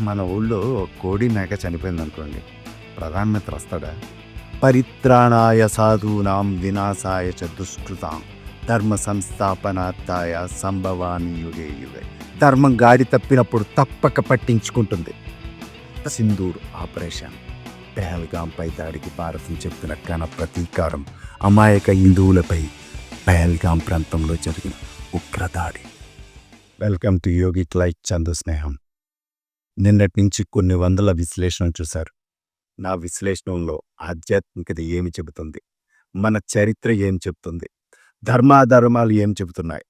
మన ఊళ్ళో కోడి మేక చనిపోయింది అనుకోండి ప్రధానమంత్రి వస్తాడా? పరిత్రాణాయ సాధూనాం వినాశాయ చ దుష్కృతాం. ధర్మ సంస్థాపనార్థాయ సంభవామి యుగే యుగే. ధర్మం గాడి తప్పినప్పుడు తప్పక పట్టించుకుంటుంది. సింధూర్ ఆపరేషన్. పెహల్గాంపై దాడికి భారతం చెప్పిన ఘన ప్రతీకారం అమాయక హిందువులపై పెహల్గాం ప్రాంతంలో జరిగిన ఉగ్రదాడి. Welcome to Yogi like Chandu స్నేహం నిన్నటి నుంచి కొన్ని వందల విశ్లేషణ చూశారు. నా విశ్లేషణలో ఆధ్యాత్మికత ఏమి చెబుతుంది? మన చరిత్ర ఏం చెబుతుంది? ధర్మాధర్మాలు ఏం చెబుతున్నాయి?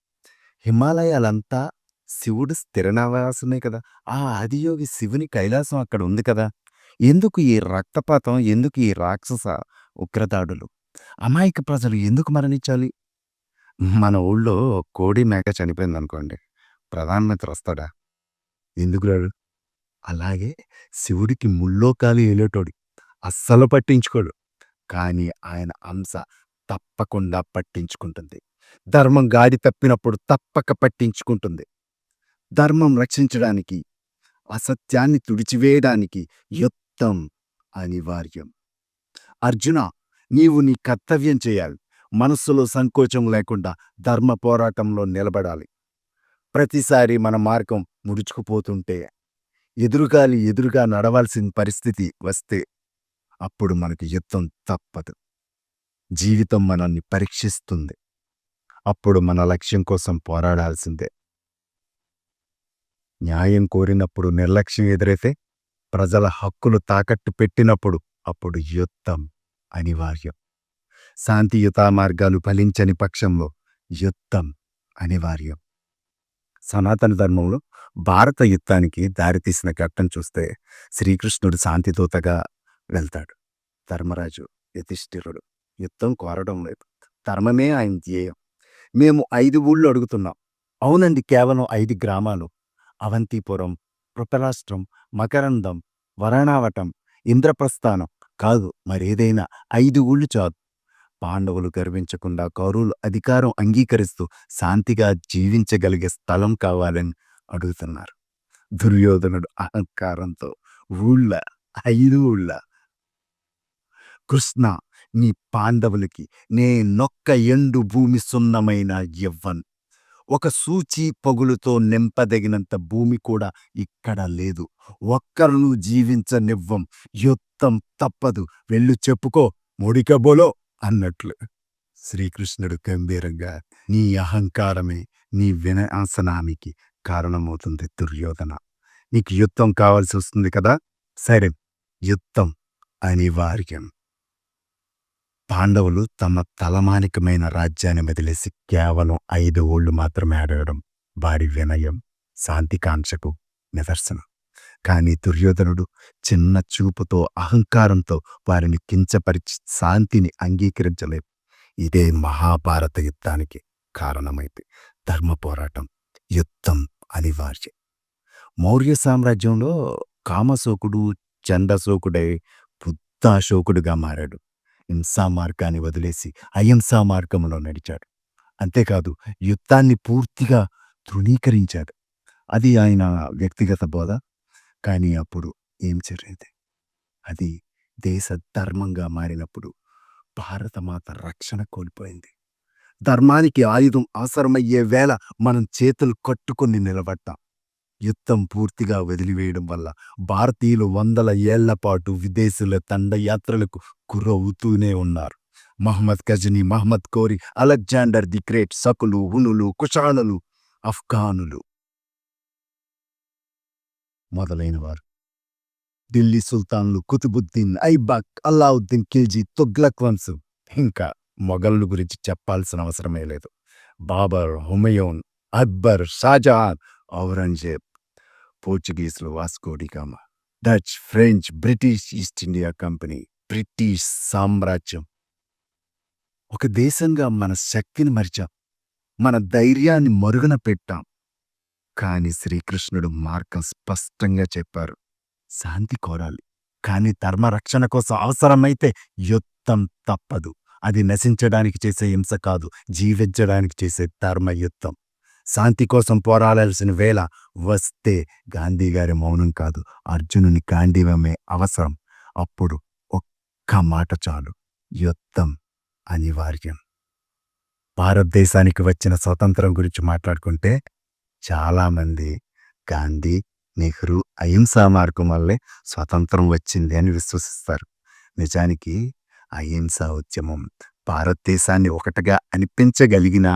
హిమాలయాలంతా శివుడు స్థిరనివాసమే కదా? ఆ ఆదియోగి శివుని కైలాసం అక్కడ ఉంది కదా? ఎందుకు ఈ రక్తపాతం? ఎందుకు ఈ రాక్షస ఉగ్రదాడులు? అమాయక ప్రజలు ఎందుకు మరణించాలి? మన ఊళ్ళో కోడి మేక చనిపోయింది అనుకోండి ప్రధానమంత్రి వస్తాడా? ఎందుకు రాడు? అలాగే శివుడికి ముల్లోకాలు ఏలేటోడు. అస్సలు పట్టించుకోడు. కానీ ఆయన అంశ తప్పకుండా పట్టించుకుంటుంది. ధర్మం గాడి తప్పినప్పుడు తప్పక పట్టించుకుంటుంది. ధర్మం రక్షించడానికి అసత్యాన్ని తుడిచివేయడానికి యుద్ధం అనివార్యం. అర్జున నీవు నీ కర్తవ్యం చేయాలి. మనస్సులో సంకోచం లేకుండా ధర్మ పోరాటంలో నిలబడాలి. ప్రతిసారి మన మార్గం ముడుచుకుపోతుంటే ఎదురుగాలి ఎదురుగా నడవాల్సిన పరిస్థితి వస్తే అప్పుడు మనకి యుద్ధం తప్పదు. జీవితం మనల్ని పరీక్షిస్తుంది. అప్పుడు మన లక్ష్యం కోసం పోరాడాల్సిందే. న్యాయం కోరినప్పుడు నిర్లక్ష్యం ఎదురైతే ప్రజల హక్కులు తాకట్టు పెట్టినప్పుడు అప్పుడు యుద్ధం అనివార్యం. శాంతియుత మార్గాలు ఫలించని పక్షంలో యుద్ధం అనివార్యం. సనాతన ధర్మంలో భారత యుద్ధానికి దారితీసిన ఘట్టం చూస్తే శ్రీకృష్ణుడు శాంతిదూతగా వెళ్తాడు. ధర్మరాజు యతిష్ఠిరుడు యుద్ధం కోరడం లేదు. ధర్మమే ఆయన ధ్యేయం. మేము ఐదు ఊళ్ళు అడుగుతున్నాం. అవునండి కేవలం ఐదు గ్రామాలు. అవంతిపురం కృతరాష్ట్రం మకరందం వరణావటం ఇంద్రప్రస్థానం. కాదు మరేదైనా ఐదు ఊళ్ళు చాదు పాండవులు గర్వించకుండా కౌరవులు అధికారం అంగీకరిస్తూ శాంతిగా జీవించగలిగే స్థలం కావాలని అడుగుతున్నారు. దుర్యోధనుడు అహంకారంతో ఊళ్ళ ఐదు ఊళ్ళ. కృష్ణ నీ పాండవులకి నేనొక్క ఎండు భూమి సున్నమైన ఇవ్వను ఒక సూచి పగులుతో నింపదగినంత భూమి కూడా ఇక్కడ లేదు. ఒక్కరును జీవించనివ్వం. యుద్ధం తప్పదు. వెళ్ళు చెప్పుకో ముడికబోలో అన్నట్లు. శ్రీకృష్ణుడు గంభీరంగా నీ అహంకారమే నీ వినాశనానికి కారణమవుతుంది దుర్యోధన. నీకు యుద్ధం కావాల్సి వస్తుంది కదా? సరే యుద్ధం అనివార్యం. పాండవులు తమ తలమానికమైన రాజ్యాన్ని వదిలేసి కేవలం ఐదు ఓళ్ళు మాత్రమే అడగడం వారి వినయం శాంతికాంక్షకు నిదర్శనం. కానీ దుర్యోధనుడు చిన్న చూపుతో అహంకారంతో వారిని కించపరిచి శాంతిని అంగీకరించలేదు. ఇదే మహాభారత యుద్ధానికి కారణమైంది. ధర్మ పోరాటం యుద్ధం అనివార్యం మౌర్య సామ్రాజ్యంలో కామశోకుడు చండశోకుడై బుద్ధాశోకుడుగా మారాడు. హింసా మార్గాన్ని వదిలేసి అహింసా మార్గంలో నడిచాడు. అంతేకాదు యుద్ధాన్ని పూర్తిగా తృణీకరించాడు. అది ఆయన వ్యక్తిగత బోధ. కానీ అప్పుడు ఏం జరిగింది? అది దేశ ధర్మంగా మారినప్పుడు భారతమాత రక్షణ కోల్పోయింది. ధర్మానికి ఆయుధం అవసరమయ్యే వేళ మనం చేతులు కట్టుకుని నిలబడ్డాం. యుద్ధం పూర్తిగా వదిలివేయడం వల్ల భారతీయులు వందల ఏళ్ళపాటు విదేశీయుల తండయాత్రలకు గురవుతూనే ఉన్నారు. Mahmud Ghazni Muhammad Ghori Alexander the great సకులు హునులు కుషాణులు అఫ్ఘానులు మొదలైనవారు. ఢిల్లీ సుల్తాన్లు కుతుబుద్దీన్ ఐబాక్ అల్లావుద్దీన్ ఖిల్జీ తుగ్లక్ వంశం ఇంకా మొఘలుల గురించి చెప్పాల్సిన అవసరమే లేదు. Babur Humayun Akbar Shahjahan Aurangzeb పోర్చుగీసులు Vasco da Gama Dutch French British East India company British సామ్రాజ్యం. ఒక దేశంగా మన శక్తిని మరిచాం. మన ధైర్యాన్ని మరుగున పెట్టాం. కాని శ్రీకృష్ణుడు మార్గం స్పష్టంగా చెప్పారు. శాంతి కోరాలి. కాని ధర్మరక్షణ కోసం అవసరమైతే యుద్ధం తప్పదు. అది నశించడానికి చేసే హింస కాదు జీవించడానికి చేసే ధర్మ యుద్ధం శాంతి కోసం పోరాడాల్సిన వేళ వస్తే గాంధీ గారి మౌనం కాదు అర్జునుని గాంధీవమే అవసరం. అప్పుడు ఒక్క మాట చాలు యుద్ధం అనివార్యం. భారతదేశానికి వచ్చిన స్వతంత్రం గురించి మాట్లాడుకుంటే చాలామంది గాంధీ నెహ్రూ అహింసా మార్గం వల్లే స్వతంత్రం వచ్చింది అని విశ్వసిస్తారు. నిజానికి అహింసా ఉద్యమం భారతదేశాన్ని ఒకటిగా అనిపించగలిగిన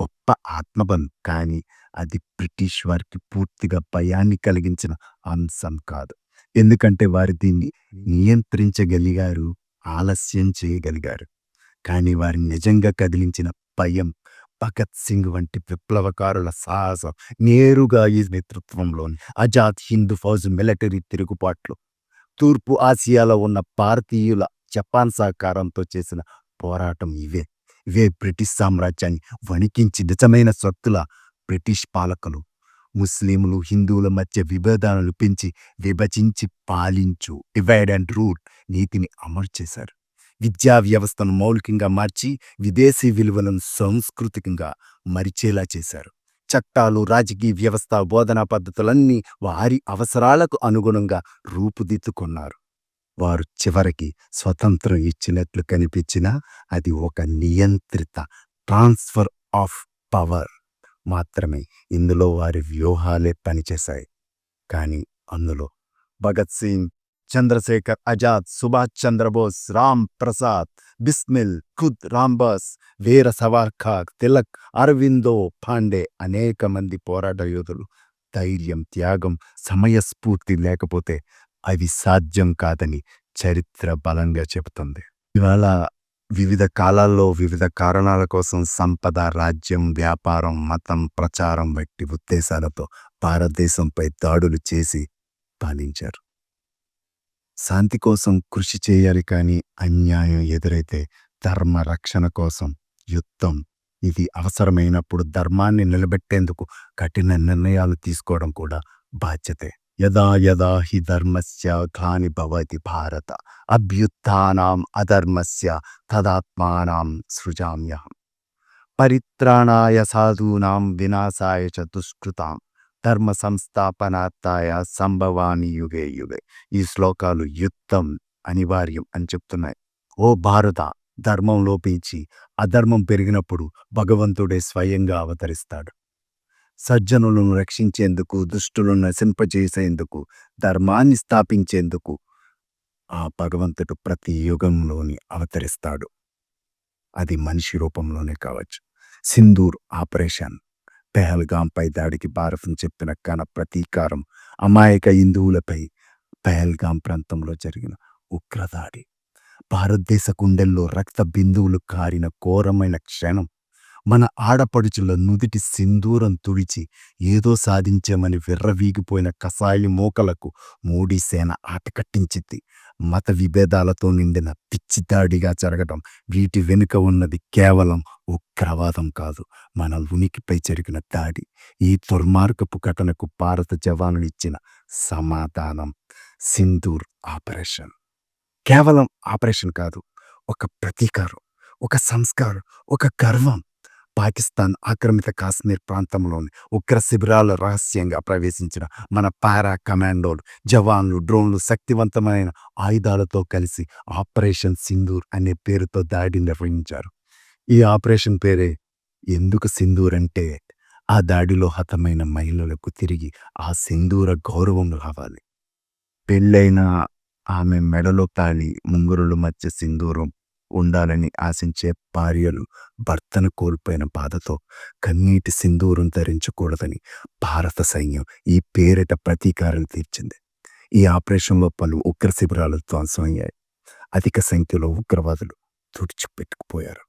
గొప్ప ఆత్మబంధం. కానీ అది బ్రిటిష్ వారికి పూర్తిగా భయాన్ని కలిగించిన అంశం కాదు. ఎందుకంటే వారు దీన్ని నియంత్రించగలిగారు ఆలస్యం చేయగలిగారు. కానీ వారిని నిజంగా కదిలించిన భయం భగత్ సింగ్ వంటి విప్లవకారుల సాహసం నేరుగా ఈ నేతృత్వంలోని ఆజాద్ హిందూ ఫౌజ్ మిలిటరీ తిరుగుబాట్లు తూర్పు ఆసియాలో ఉన్న భారతీయుల జపాన్ సహకారంతో చేసిన పోరాటం ఇవే. ఇవే బ్రిటిష్ సామ్రాజ్యాన్ని వణికించి నిజమైన స్వత్తుల బ్రిటిష్ పాలకులు ముస్లింలు హిందువుల మధ్య విభేదాలను పెంచి విభజించి పాలించు డివైడ్ అండ్ రూల్ నీతిని అమలు చేశారు. విద్యా వ్యవస్థను మౌలికంగా మార్చి విదేశీ విలువలను సాంస్కృతికంగా మరిచేలా చేశారు. చట్టాలు రాజకీయ వ్యవస్థ బోధనా పద్ధతులన్నీ వారి అవసరాలకు అనుగుణంగా రూపుదిద్దుకున్నారు. వారు చివరికి స్వతంత్రం ఇచ్చినట్లు కనిపించినా అది ఒక నియంత్రిత ట్రాన్స్ఫర్ ఆఫ్ పవర్ మాత్రమే. ఇందులో వారి వ్యూహాలే పనిచేశాయి. కానీ అందులో భగత్ సింగ్ చంద్రశేఖర్ ఆజాద్ సుభాష్ చంద్రబోస్ రామ్ ప్రసాద్ బిస్మిల్ ఖుద్ రాంబాస్ వీర సవార్ఖాక్ తిలక్ అరవిందో పాండే అనేక మంది పోరాట యోధులు. ధైర్యం త్యాగం సమయస్ఫూర్తి లేకపోతే అవి సాధ్యం కాదని చరిత్ర బలంగా చెబుతుంది. ఇవాళ వివిధ కాలాల్లో వివిధ కారణాల కోసం సంపద రాజ్యం వ్యాపారం మతం ప్రచారం వంటి ఉద్దేశాలతో భారతదేశంపై దాడులు చేసి పాలించారు. శాంతి కోసం కృషి చేయాలి కానీ అన్యాయం ఎదురైతే ధర్మ రక్షణ కోసం యుద్ధం ఇది అవసరమైనప్పుడు ధర్మాన్ని నిలబెట్టేందుకు కఠిన నిర్ణయాలు తీసుకోవడం కూడా బాధ్యతే. యదా యదా హి ధర్మస్య ఘాని భవతి భారత అభ్యుత్థానాం అధర్మస్య తదాత్మానం సృజామ్యహం పరిత్రాణాయ సాధూనాం వినాశాయ చ దుష్కృతాం ధర్మ సంస్థాపనార్థాయ సంభవాని యుగే యుగే ఈ శ్లోకాలు యుద్ధం అనివార్యం అని చెప్తున్నాయి. ఓ భారత ధర్మం లోపించి అధర్మం పెరిగినప్పుడు భగవంతుడే స్వయంగా అవతరిస్తాడు. సజ్జనులను రక్షించేందుకు దుష్టులను నశింపజేసేందుకు ధర్మాన్ని స్థాపించేందుకు ఆ భగవంతుడు ప్రతి యుగంలోని అవతరిస్తాడు. అది మనిషి రూపంలోనే కావచ్చు. సింధూర్ ఆపరేషన్ పెహల్గాంపై దాడికి భారతం చెప్పిన కన ప్రతీకారం అమాయక హిందువులపై పెహల్గాం ప్రాంతంలో జరిగిన ఉగ్రదాడి. భారతదేశ గుండెల్లో రక్త బిందువులు కారిన ఘోరమైన క్షణం మన ఆడపడుచుల నుదిటి సింధూరం తుడిచి ఏదో సాధించామని విర్రవీగిపోయిన కసాయి మోకలకు మోడీ సేన ఆట మత విభేదాలతో నిండిన పిచ్చి దాడిగా జరగడం వీటి వెనుక ఉన్నది కేవలం ఉగ్రవాదం కాదు మన ఉనికిపై జరిగిన దాడి. ఈ దుర్మార్గపు ఘటనకు భారత జవానులు ఇచ్చిన సమాధానం సింధూర్ ఆపరేషన్. కేవలం ఆపరేషన్ కాదు ఒక ప్రతీకారం ఒక సంస్కారం ఒక గర్వం. పాకిస్తాన్ ఆక్రమిత కాశ్మీర్ ప్రాంతంలోని ఉగ్ర శిబిరాలు రహస్యంగా ప్రవేశించిన మన పారా కమాండోలు జవాన్లు డ్రోన్లు శక్తివంతమైన ఆయుధాలతో కలిసి ఆపరేషన్ సింధూర్ అనే పేరుతో దాడి నిర్వహించారు. ఈ ఆపరేషన్ పేరే ఎందుకు సింధూర్ అంటే ఆ దాడిలో హతమైన మహిళలకు తిరిగి ఆ సింధూర గౌరవం రావాలి. పెళ్ళైన ఆమె మెడలో తాళి ముంగురుల మధ్య సింధూరం ఉండాలని ఆశించే భార్యలు భర్తను కోల్పోయిన బాధతో కన్నీటి సింధూరం ధరించకూడదని భారత సైన్యం ఈ పేరిట ప్రతీకారం తీర్చింది. ఈ ఆపరేషన్లో పలు ఉగ్ర శిబిరాలు ధ్వంసమయ్యాయి. అధిక సంఖ్యలో ఉగ్రవాదులు తుడిచిపెట్టుకుపోయారు.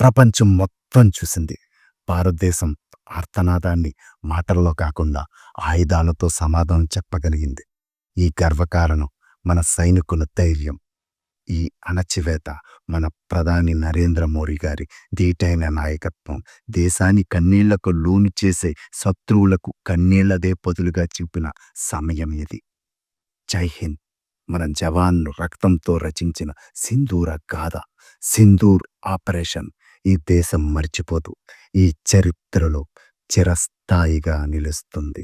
ప్రపంచం మొత్తం చూసింది. భారతదేశం ఆర్తనాదాన్ని మాటల్లో కాకుండా ఆయుధాలతో సమాధానం చెప్పగలిగింది. ఈ గర్వకారణం మన సైనికుల ధైర్యం. ఈ అణచివేత మన ప్రధాని నరేంద్ర మోడీ గారి దీటైన నాయకత్వం. దేశాన్ని కన్నీళ్ళకు లోను చేసే శత్రువులకు కన్నీళ్ళదే పొదులుగా చూపిన సమయం ఇది. జై హింద్. మన జవాన్లు రక్తంతో రచించిన సింధూర గాథ సింధూర్ ఆపరేషన్ ఈ దేశం మర్చిపోదు. ఈ చరిత్రలో చిరస్థాయిగా నిలుస్తుంది.